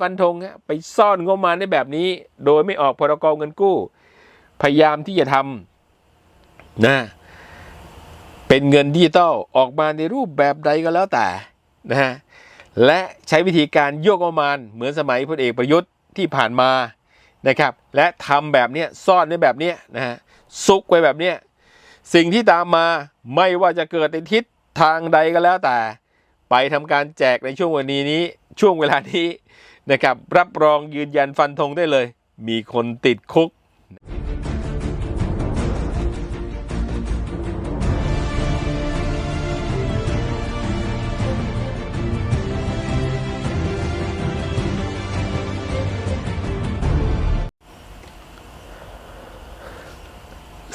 ฟันธงฮะไปซ่อนงบมาในแบบนี้ โดยไม่ออกพรกรเงินกู้ พยายามที่จะทำนะเป็นเงินดิจิตอลออกมาในรูปแบบใดก็แล้วแต่นะฮะและใช้วิธีการโยกงบประมาณเหมือนสมัยพลเอกประยุทธ์ที่ผ่านมานะครับและทำแบบเนี้ยซ่อนไว้แบบเนี้ยนะฮะซุกไว้แบบเนี้ยสิ่งที่ตามมาไม่ว่าจะเกิดในทิศทางใดก็แล้วแต่ ไปทำการแจกในช่วงวันนี้นี้ช่วงเวลานี้ นะครับ รับรองยืนยันฟันธงได้เลย มีคนติดคุก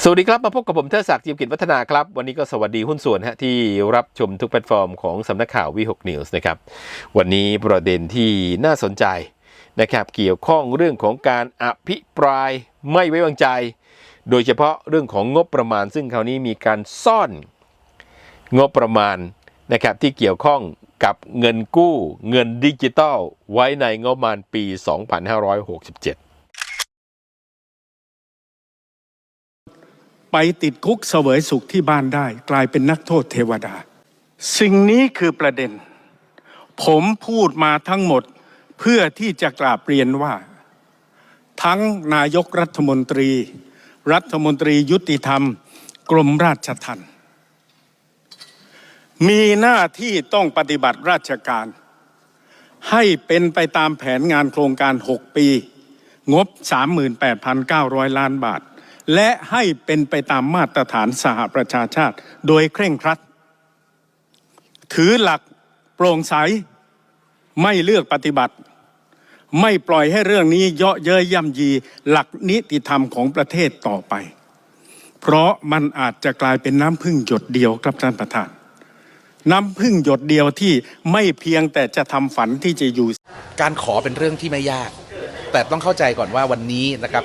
สวัสดีครับ มาพบกับผมเทอศักดิ์จิมกิจวัฒนาครับ วันนี้ก็สวัสดีหุ้นส่วนฮะที่รับชมทุกแพลตฟอร์มของสำนักข่าววีหกนิวส์นะครับ วันนี้ประเด็นที่น่าสนใจนะครับเกี่ยวข้องเรื่องของการอภิปรายไม่ไว้วางใจ โดยเฉพาะเรื่องของงบประมาณ ซึ่งคราวนี้มีการซ่อนงบประมาณนะครับที่เกี่ยวข้องกับเงินกู้ เงินดิจิตอลไว้ในงบประมาณปี 2567 ไปติดคุกเสวยสุขที่บ้านได้ กลายเป็นนักโทษเทวดา สิ่งนี้คือประเด็น ผมพูดมาทั้งหมดเพื่อที่จะกราบเรียนว่า ทั้งนายกรัฐมนตรี รัฐมนตรียุติธรรม กรมราชทัณฑ์มีหน้าที่ต้องปฏิบัติราชการ ให้เป็นไปตามแผนงานโครงการ 6 ปี งบ 38,900 ล้านบาท และให้เป็นไปตามมาตรฐานสหประชาชาติ โดยเคร่งครัด ถือหลักโปร่งใส ไม่เลือกปฏิบัติ ไม่ปล่อยให้เรื่องนี้เยาะเย้ยย่ำยีหลักนิติธรรมของประเทศต่อไป เพราะมันอาจจะกลายเป็นน้ำพึ่งหยดเดียวครับท่านประธานน้ำพึ่งหยดเดียวที่ไม่เพียงแต่จะทำฝันที่จะอยู่ การขอเป็นเรื่องที่ไม่ยาก แต่ต้องเข้าใจก่อนว่าวันนี้นะครับ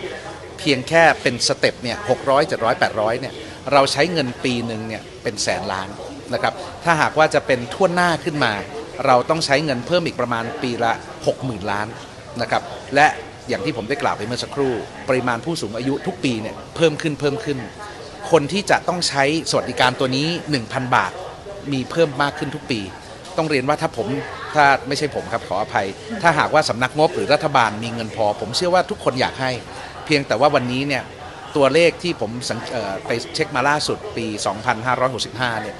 เพียงแค่เป็นสเต็ปเนี่ยหกร้อยเจ็ดร้อยแปดร้อยเนี่ยเราใช้เงินปีหนึ่งเนี่ยเป็นแสนล้านนะครับถ้าหากว่าจะเป็นทั่วหน้าขึ้นมา เราต้องใช้เงินเพิ่มอีกประมาณปีละ 60,000 ล้านนะครับและอย่างที่ผมได้กล่าวไปเมื่อสักครู่ ปริมาณผู้สูงอายุทุกปีเนี่ยเพิ่มขึ้นเพิ่มขึ้น คนที่จะต้องใช้สวัสดิการตัวนี้ 1,000 บาทมีเพิ่มมากขึ้นทุกปี ต้องเรียนว่าถ้าผมถ้าไม่ใช่ผมครับขออภัย ถ้าหากว่าสำนักงบหรือรัฐบาลมีเงินพอ ผมเชื่อว่าทุกคนอยากให้ พียงแต่ว่าวันนี้เนี่ยตัวเลขที่ผมไปเช็คมาล่าสุดปี 2565 เนี่ย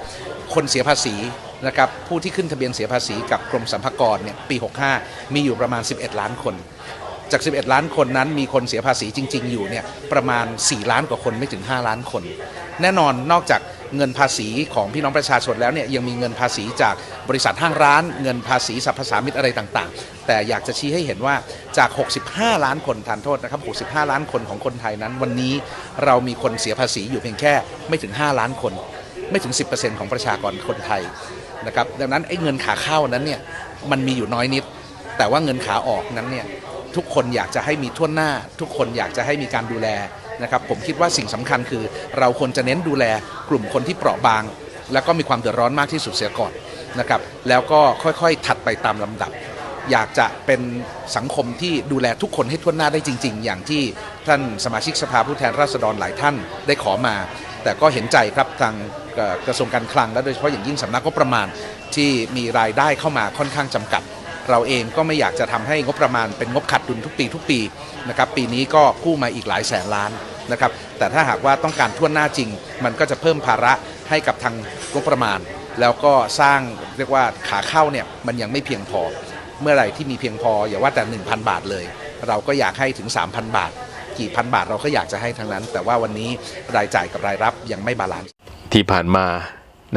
คนเสียภาษีนะครับผู้ที่ขึ้นทะเบียนเสียภาษีกับกรมสรรพากรเนี่ยปี 65 มีอยู่ประมาณ 11 ล้านคน จาก 11 ล้านคนนั้นมีคนเสียภาษีจริง ๆ อยู่เนี่ยประมาณ 4 ล้านกว่าคนไม่ถึง 5 ล้านคน แน่นอนนอกจาก เงินภาษีของพี่น้องประชาชนแล้วเนี่ยยังมีเงินภาษีจากบริษัทห้างร้าน เงินภาษีสรรพสามิตอะไรต่างๆ แต่อยากจะชี้ให้เห็นว่าจาก 65 ล้านคนทานโทษนะครับ 65 ล้านคนของคนไทยนั้น วันนี้เรามีคนเสียภาษีอยู่เพียงแค่ไม่ถึง 5 ล้านคน ไม่ถึง 10%ของประชากรคนไทยนะครับดังนั้นไอ้เงินขาเข้านั้นเนี่ยมันมีอยู่น้อยนิด แต่ว่าเงินขาออกนั้นเนี่ยทุกคนอยากจะให้มีทั่วหน้า ทุกคนอยากจะให้มีการดูแล นะครับผมคิดว่าสิ่งสำคัญคือ เราควรจะเน้นดูแลกลุ่มคนที่เปราะบาง แล้วก็มีความเดือดร้อนมากที่สุดเสียก่อนนะครับแล้วก็ค่อยๆถัดไปตามลำดับ อยากจะเป็นสังคมที่ดูแลทุกคนให้ทั่วหน้าได้จริง ๆ อย่างที่ท่านสมาชิกสภาผู้แทนราษฎรหลายท่านได้ขอมา แต่ก็เห็นใจครับทางกระทรวงการคลังและโดยเฉพาะอย่างยิ่งสำนักงบประมาณที่มีรายได้เข้ามาค่อนข้างจำกัด เราเองก็ไม่อยากจะทำให้งบประมาณเป็นงบขาดดุลทุกปีทุกปีนะครับปีนี้ก็กู้มาอีกหลายแสนล้านนะครับแต่ถ้าหากว่าต้องการทั่วหน้าจริง มันก็จะเพิ่มภาระให้กับทางงบประมาณ แล้วก็สร้างเรียกว่าขาเข้าเนี่ยมันยังไม่เพียงพอ เมื่อไหร่ที่มีเพียงพออย่าว่าแต่ 1,000 บาทเลย เราก็อยากให้ถึง 3,000 บาท กี่พันบาทเราก็อยากจะให้ทั้งนั้น แต่ว่าวันนี้รายจ่ายกับรายรับยังไม่บาลานซ์ที่ผ่านมา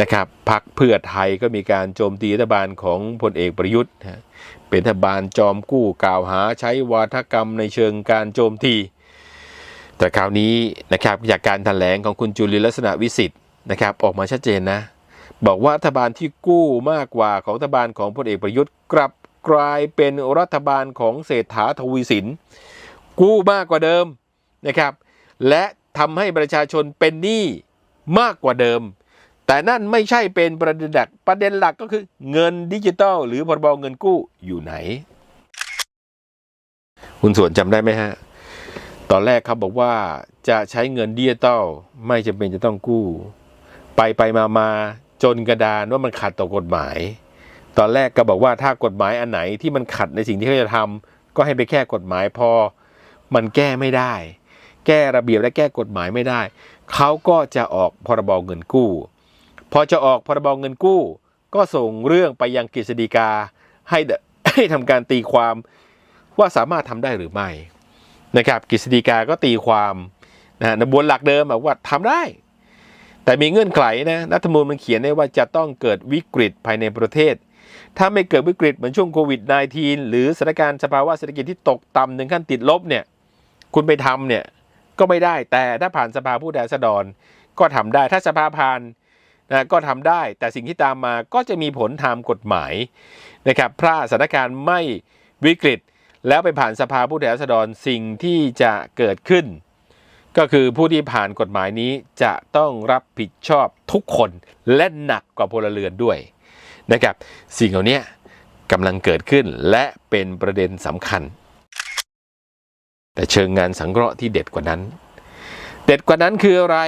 นะครับพักเพื่อไทยก็มีการโจมตีรัฐบาลของพลเอกประยุทธ์นะเป็นรัฐบาลจอมกู้กล่าวหาใช้วาทกรรมในเชิงการโจมตี แต่คราวนี้นะครับจากการแถลงของคุณจุลินลักษณะวิสิทธิ์นะครับออกมาชัดเจนนะ บอกว่ารัฐบาลที่กู้มากกว่าของรัฐบาลของพลเอกประยุทธ์กลับกลายเป็นรัฐบาลของเศรษฐาทวีสิน กู้มากกว่าเดิมนะครับและทำให้ประชาชนเป็นหนี้มากกว่าเดิม แต่นั่นไม่ใช่เป็นประเด็นหลักประเด็นหลักก็คือเงินดิจิตอลหรือพรบเงินกู้อยู่ไหน คุณส่วนจำได้ไหมฮะ ตอนแรกเขาบอกว่าจะใช้เงินดิจิตอลไม่จำเป็นจะต้องกู้ ไปไปมามาจนกระดานว่ามันขัดต่อกฎหมาย ตอนแรกก็บอกว่าถ้ากฎหมายอันไหนที่มันขัดในสิ่งที่เขาจะทำก็ให้ไปแก้กฎหมายพอ มันแก้ไม่ได้ แก้ระเบียบและแก้กฎหมายไม่ได้เขาก็จะออกพรบเงินกู้ พอจะออกพรบเงินกู้ ก็ส่งเรื่องไปยังกฤษฎีกาให้ให้ทำการตีความว่าสามารถทำได้หรือไม่นะครับกฤษฎีกาก็ตีความนะบนหลักเดิมว่าทำได้ แต่มีเงื่อนไขนะรัฐธรรมนูญมันเขียนได้ว่าจะต้องเกิดวิกฤตภายในประเทศ ถ้าไม่เกิดวิกฤตเหมือนช่วงโควิด -19 หรือสถานการณ์สภาวะเศรษฐกิจที่ตกต่ำถึงขั้นติดลบเนี่ยคุณไปทำเนี่ยก็ไม่ได้แต่ถ้าผ่านสภาผู้แทนราษฎรก็ทำได้ถ้าสภาผ่าน นะก็ทำได้แต่สิ่งที่ตามมาก็จะมีผลทางกฎหมายนะครับถ้าสถานการณ์ไม่วิกฤต แล้วไปผ่านสภาผู้แทนราษฎรสิ่งที่จะเกิดขึ้น ก็คือผู้ที่ผ่านกฎหมายนี้จะต้องรับผิดชอบทุกคนและหนักกว่าพลเรือนด้วยนะครับสิ่งเหล่านี้กำลังเกิดขึ้นและเป็นประเด็นสำคัญ แต่เชิงงานสังเคราะห์ที่เด็ดกว่านั้น เด็ดกว่านั้นคืออะไร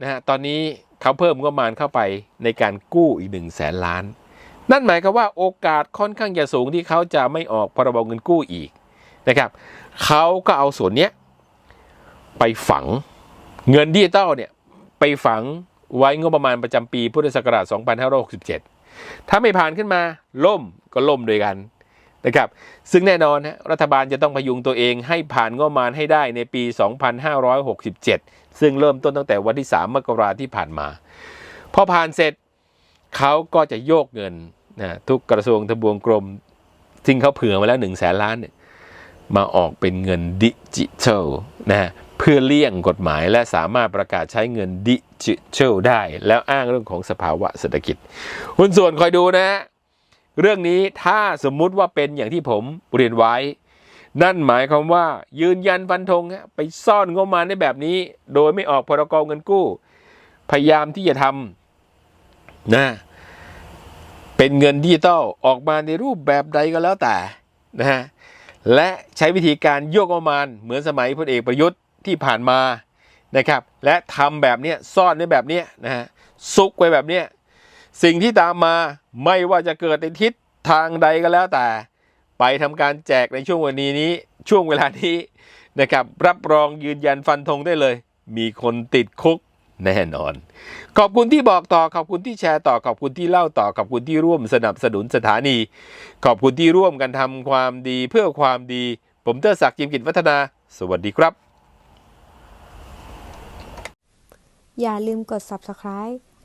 นะฮะตอนนี้ เขาเพิ่มงบประมาณเข้าไปในการกู้อีกหนึ่งแสนล้าน นั่นหมายความว่าโอกาสค่อนข้างจะสูงที่เขาจะไม่ออกพรบเงินกู้อีกนะครับเขาก็เอาส่วนนี้ไปฝังเงินดิจิตอลเนี่ยไปฝังไว้งบประมาณประจำปีพุทธศักราช 2567 ถ้าไม่ผ่านขึ้นมาล่มก็ล่มด้วยกัน นะครับซึ่งแน่นอนฮะรัฐบาลจะต้องพยุงตัวเองให้ผ่านงบประมาณให้ได้ในปี 2567 ซึ่งเริ่มต้นตั้งแต่วันที่ 3 มกราที่ผ่านมาพอผ่านเสร็จเขาก็จะโยกเงินนะทุกกระทรวงทบวงกรมซึ่งเขาเผื่อมาแล้ว1นึ่งแสนล้านเนี่ยมาออกเป็นเงินดิจิทัลนะเพื่อเลี่ยงกฎหมายและสามารถประกาศใช้เงินดิจิทัลได้ แล้วอ้างเรื่องของสภาวะเศรษฐกิจคุณส่วนคอยดูนะฮะ เรื่องนี้ถ้าสมมุติว่าเป็นอย่างที่ผมเรียนไว้ นั่นหมายความว่ายืนยันฟันธงไปซ่อนงบมาในแบบนี้ โดยไม่ออกพรกเงินกู้ พยายามที่จะทำนะเป็นเงินดิจิตอลออกมาในรูปแบบใดก็แล้วแต่นะฮะและใช้วิธีการโยกงบประมาณเหมือนสมัยพลเอกประยุทธ์ที่ผ่านมานะครับ และทำแบบเนี้ยซ่อนในแบบเนี้ยนะฮะซุกไว้แบบเนี้ย สิ่งที่ตามมาไม่ว่าจะเกิดในทิศทางใดก็แล้วแต่ ไปทำการแจกในช่วงวันนี้นี้ช่วงเวลานี้นะครับ รับรองยืนยันฟันธงได้เลย มีคนติดคุกแน่นอน ขอบคุณที่บอกต่อขอบคุณที่แชร์ต่อขอบคุณที่เล่าต่อขอบคุณที่ร่วมสนับสนุนสถานี ขอบคุณที่ร่วมกันทำความดีเพื่อความดี ผมเตอร์ศักดิ์จิมกิจวัฒนา สวัสดีครับ อย่าลืมกด subscribe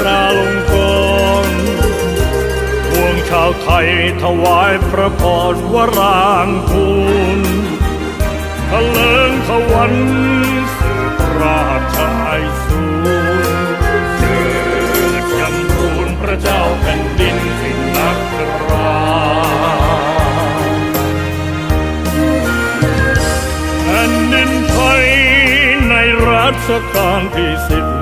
ราลงกรพวงชาวไทยถวายพระพรวรางคูณทะเลิงทวันสืบราชไอสูรเกิดจำรูนพระเจ้าแผ่นดินสิ่งนักราแผ่นดินไทยในรัชกาลที่สิบ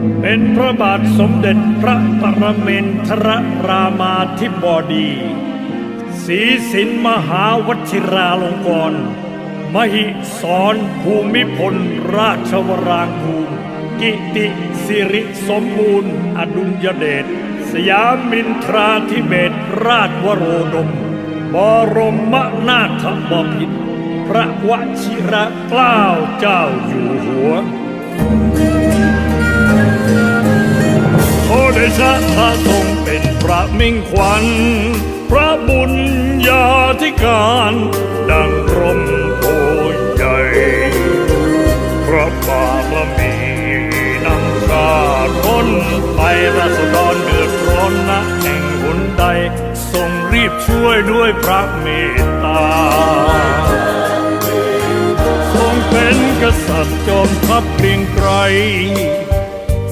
เป็นพระบาทสมเด็จพระปรเมนทรรามาธิบดีศรีสินมหาวชิราลงกรณ์มหิสรภูมิพลราชวรางคูลกิติสิริสมบูรณ์ อดุลยเดชสยามินทราธิเบศรราชวโรดม บรมนาถบพิตรพระวชิระเกล้าเจ้าอยู่หัว ชะพระทรงเป็นพระมิ่งขวัญ พระบุญญาธิการ ดังร่มโพใหญ่ พระบารมีนำข้าร้นไปราษฎรเดือดร้อนนะแห่งหนใด ทรงรีบช่วยด้วยพระเมตตา ทรงเป็นกษัตริย์จอมทัพเกรียงไกร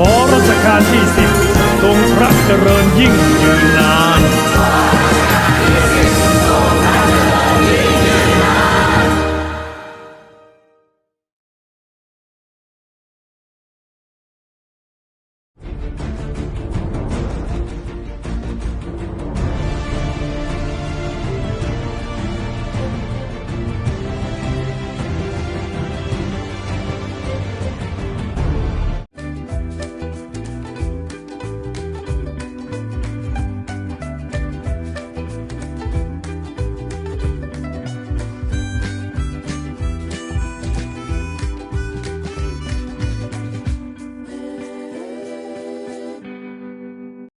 ขอรัชกาลที่สิบทรงพระเจริญยิ่งยืนนาน